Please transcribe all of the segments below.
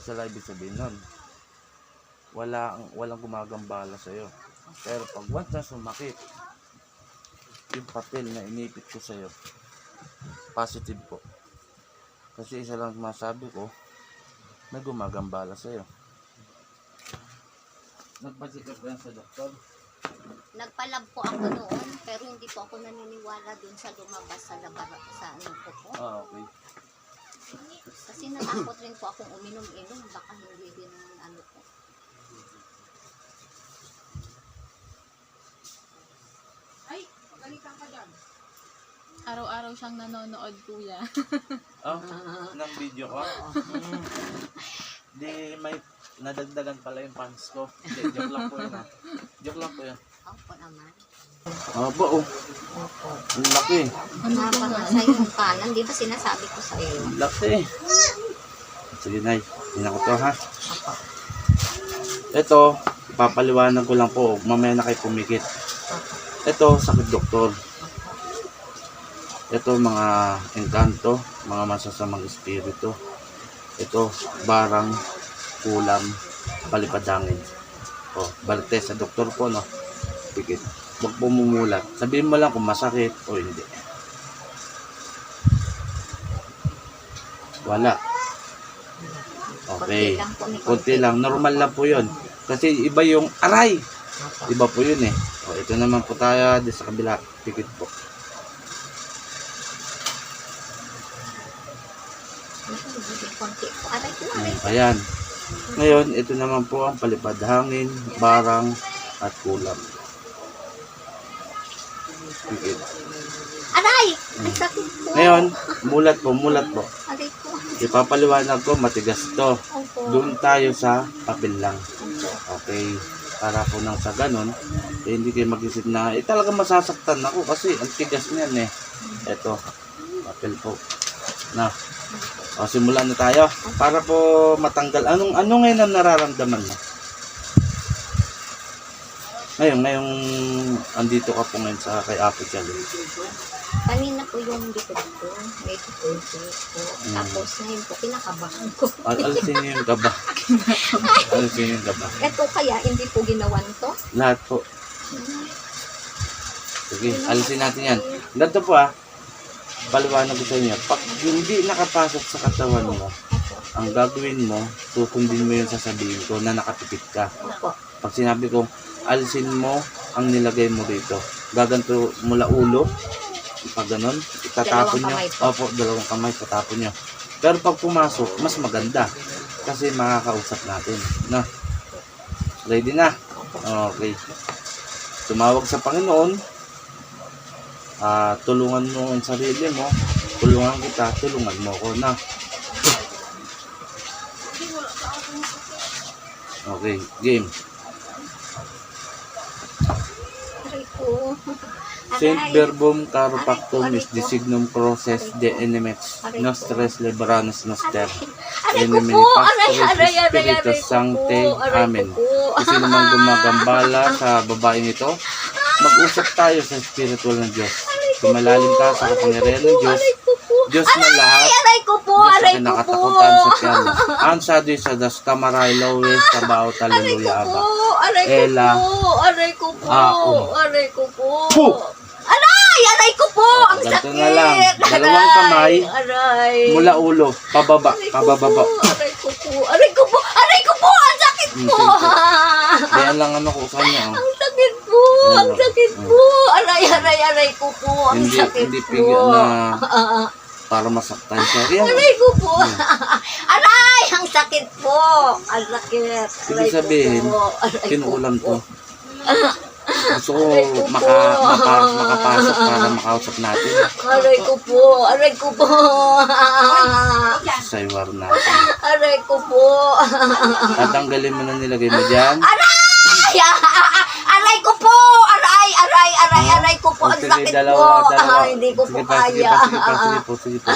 Sa live ibig sabihin nun, wala, ang- walang gumagambala sa'yo. Pero pag once na sumakit, yung papel na inipit ko sa'yo, positive po. Kasi isa lang masabi ko, may gumagambala sa'yo. Nagpasikap ka yan sa doktor? Nagpalab po ako noon, pero hindi po ako naniniwala dun sa lumabas sa labara, sa ano ko po. Ah, okay. Kasi natakot rin po akong uminom-inom, baka hindi din ano po. Ay, pagalitan ka dyan. Araw-araw siyang nanonood, kuya. Ah, ng video ko? Mm. Di may nadagdagan pala yung pants ko. Hindi, joke lang po yun ha. Joke lang po yun. Opo naman. Aba oh. Ang laki. Haba nga sa kanan, di ba sinasabi ko sa iyo? Ang laki. Sige nay, tingnan ko to ha. Opo. Ito, papaliwanag ko lang po. Mamaya na kayo pumikit. Ito, sakit doktor. Ito, mga engkanto, mga masasamang espiritu. Ito, barang, kulam, palipadangin. O, balik tayo sa doktor po, no? Pikit. Huwag po mumulat. Sabihin mo lang kung masakit o hindi. Wala. Okay. Konti lang. Normal lang po yun. Kasi iba yung aray. Iba po yun eh. O, ito naman po tayo sa kabila. Pikit po. Ayan. Ngayon, ito naman po ang palipad hangin, barang, at kulam. Pikit. Aray! Ay, sakit po. Ngayon, mulat po, mulat po. Aray ko. Ipapaliwanag ko, matigas to. Opo. Doon tayo sa papel lang. Okay. Para po nang sa ganun, eh, hindi kayo mag-isip na, eh talaga masasaktan ako kasi ang tigas niyan eh. Ito, papel po. Na. O, simulan na tayo. Para po matanggal. Anong, ano ngayon ang nararamdaman mo? Ngayon, ngayong andito ka po ngayon sa kay Apo Challenge. Kanina po yung likod ko, medyo konti po. Mm. Tapos ngayon po, kinakabahan ko. Al alisin niyo yung gaba. alisin niyo yung gaba. Ito kaya, hindi po ginawan to. Lahat po. Sige, alisin natin yan. Ganito po ah. Paliwanag ko sa inyo. Pag hindi nakapasok sa katawan mo, ang gagawin mo, susundin mo yung sasabihin ko na nakatipid ka. Pag sinabi ko, alisin mo ang nilagay mo dito. Gaganto mula ulo, pag ganun, itatapon nyo. Opo, dalawang kamay, tatapon nyo. Pero pag pumasok, mas maganda. Kasi makakausap natin. Na? Ready na? Okay. Tumawag sa Panginoon. Ah, tulungan mo ang sarili mo. Tulungan kita, tulungan mo ko na. Okay, game. Ko. Saint verbum caro pactum is the signum crosses de enemex nostres liberanos noster. Enemy Pastores Spiritus Sancte. Amen. Kasi naman gumagambala sa babaeng ito, mag-usap tayo sa spiritual ng Diyos. Sumalalim ka sa kapangyarihan ng Diyos. Aray ko po. Diyos na lahat. Aray ko po. Diyos Aray ko po. sa piano. Ansado sa das kamaray lowes kabao Aray po. aba. Aray ko Ela. po. Aray ko po. Ako. Aray ko po. Puh! Aray! Aray ko po. Oh, Ang ganito sakit. na lang. Dalawang Aray. kamay. Aray. Mula ulo, pababa, Aray ko po. Aray ko po. Aray ko po. Aray ko po. Ang sakit po. sige Kaya lang ano ko sa inyo. oh. Ang sakit po. Ang sakit po. Aray, aray, aray ko po. Ang Hindi, sakit hindi po. pigil na para masaktan siya. Yan. Aray ko po. Aray! Ang sakit po. Ang sakit. Ibig Aray ko sabihin, po. Aray ko Kinuulam po. to. Gusto ko Aray ko maka, po. maka, makapasok para makausap natin. Aray ko po. Aray ko po. Sa iwar natin. Aray ko po. Tatanggalin mo na nilagay mo dyan. Aray! Aray ko ko po. Ang sige, sakit po. Ah, Hindi ko po Sige pa, sige kaya. pa, sige pa, sige po, sige po.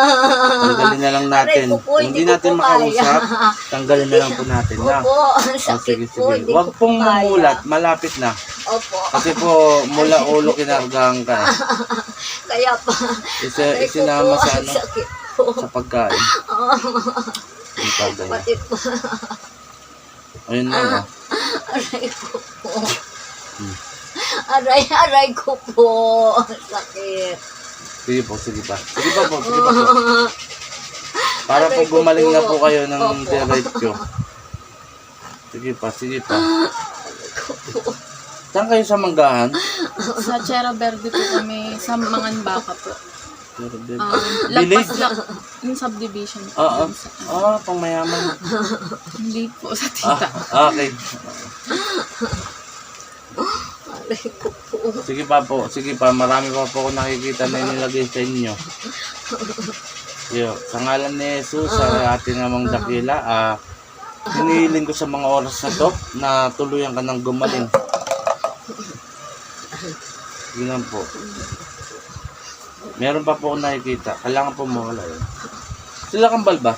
Tanggalin na lang natin. Aray ko po, Hindi hindi ko natin po makausap. kaya. Tanggalin na lang po natin. Na. Opo, ang O, sakit sige, po. sige. Hindi Huwag ko po pong kaya. mumulat. Malapit na. Opo. Kasi po, mula ulo kinargahan ka. eh. Kaya pa. Isa, Aray ko isinama po, sa ang ano, sakit po. sa pagkain. Yung. Pati po. Ayun lang, oh. Aray ko po. Hmm. Aray, aray ko po. Sakit. Sige po, sige pa. Sige pa po, sige pa po. Para po gumaling na po kayo ng Opo. diretso. Sige pa, sige pa. Saan kayo sa manggahan? Sa Chera Verde po kami, sa Mangan Baka po. Um, Village? lagpas lang, yung subdivision po. Oo. dun sa- Ah, pangmayaman. Hindi po sa Ah, tita. okay. Sige pa po, sige pa. Marami pa po ako nakikita na inilagay sa inyo. Yo, sa ngalan ni Jesus, sa ating namang dakila, ah, hinihiling ko sa mga oras na to na tuluyan ka ng gumaling. Lang po. Meron pa po ako nakikita. Kailangan po mawala yun. Sila kang balba.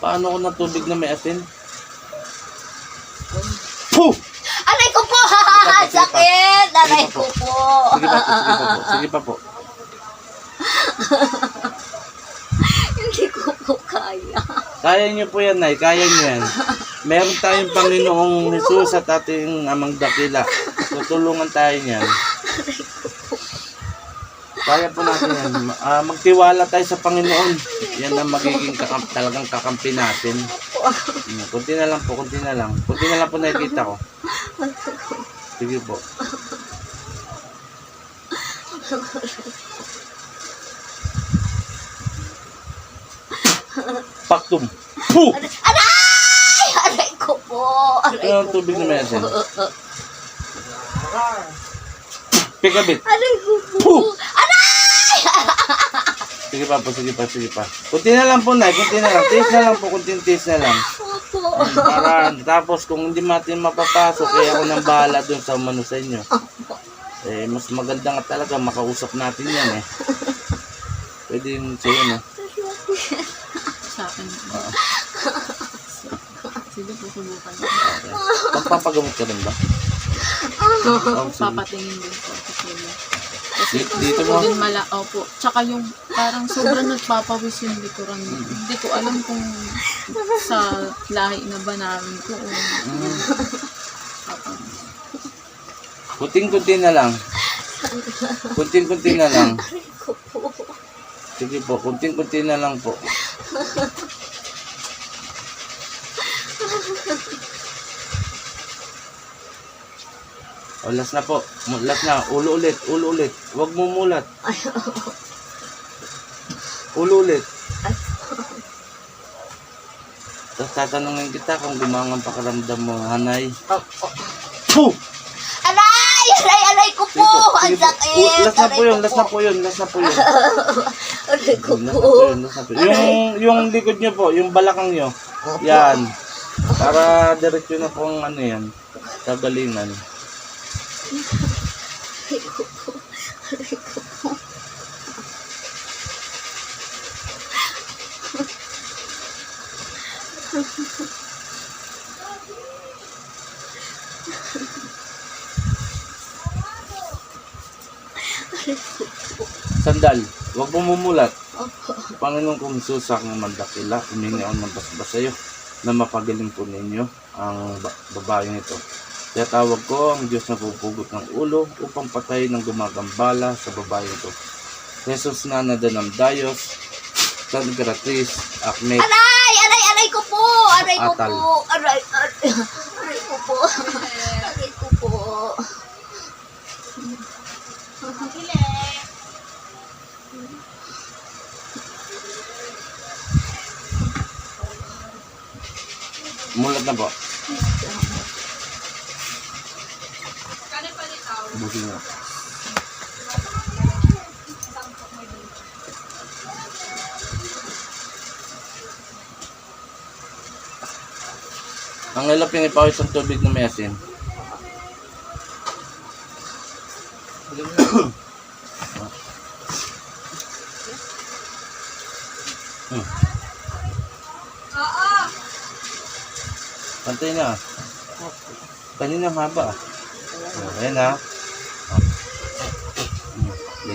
Paano ko na tubig na may asin? Puh! Pa. Sakit! Pa ko po. Sige pa po. Hindi ko po kaya. Kaya niyo po yan, Nay. Kaya niyo yan. Meron tayong Panginoong Jesus at ating amang dakila. Tutulungan tayo niyan. Kaya po natin yan. Ah, magtiwala tayo sa Panginoon. Yan ang magiging kakam talagang kakampi natin. Hmm, kunti na lang po, kunti na lang. Kunti na lang po nakikita ko. Sige po. Paktum. Puh! Aray! Aray ko po. Aray Ano ko tubig po. na may asin? Pikabit. Aray ko po. Puh! Aray! Sige pa po, sige pa, sige pa. Kunti na lang po, Nay. Kunti na lang. Tiis na lang po, kunti na lang. Para tapos kung hindi natin mapapasok, kaya ako nang bahala dun sa umano sa inyo. Eh, mas maganda nga talaga makausap natin yan eh. Pwede yun sa yun eh. Sa akin. Sige po, subukan ko. Okay. Magpapagamot ka rin ba? Oh, sige. Papatingin din. Dito, dito mo. din mala, opo. Tsaka yung parang sobrang nagpapawis yung likuran. Hindi ko alam kung sa lahi na ba namin ko o Mm. papa. Kunting-kunti na lang. Kunting-kunti na lang. Sige po, kunting-kunti na lang po. O, last na po. Last na. Ulo ulit. Ulo ulit. Huwag mo mulat. Ulo ulit. Tapos tatanungin kita kung gumangang pakaramdam mo, Hanay. Opo. Puh! Aray! Aray! Aray ko po! Ang sakit! Last na po yun. Last na po yun. Last na po yun. Aray ko po. Last na po yun. Yung, yung likod nyo po, yung balakang nyo. Yan. Para diretso na pong ano yan. Kagalingan. Aray ko po. Aray ko po. Sandal. Huwag mo mumulat. Opo. Panginoon kong Jesus sa aking mandakila, ako ng basbas sa iyo na mapagaling po ninyo ang ba- babaeng ito. Kaya tawag ko ang Diyos na pupugot ng ulo upang patay ng gumagambala sa babae ito. Jesus na nadanam Dayos, San Gratis, Akmet, Aray! Aray! Aray ko po! Aray ko Atal. po! Aray! Aray! Aray ko po! Aray ko po! mulat na po. Busin nyo. Ang ilap yung ipawis ng tubig na may asin. Oo. Pantay na. Kanina haba. Ayan ha.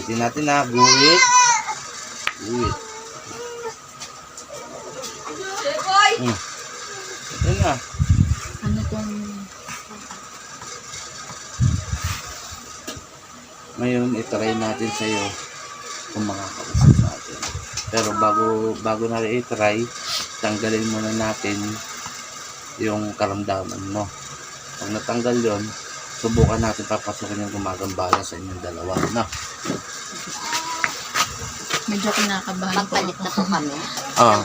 Lagyan natin na. Guhit. Guhit. Sipon! na. Ano kung Ngayon, itry natin sa iyo kung makakausap natin. Pero bago bago na i-try, tanggalin muna natin yung karamdaman mo. Pag natanggal yon, subukan natin papasukin yung gumagambala sa inyong dalawa. Na. Medyo kinakabahan po Magpalit na po kami. Ah,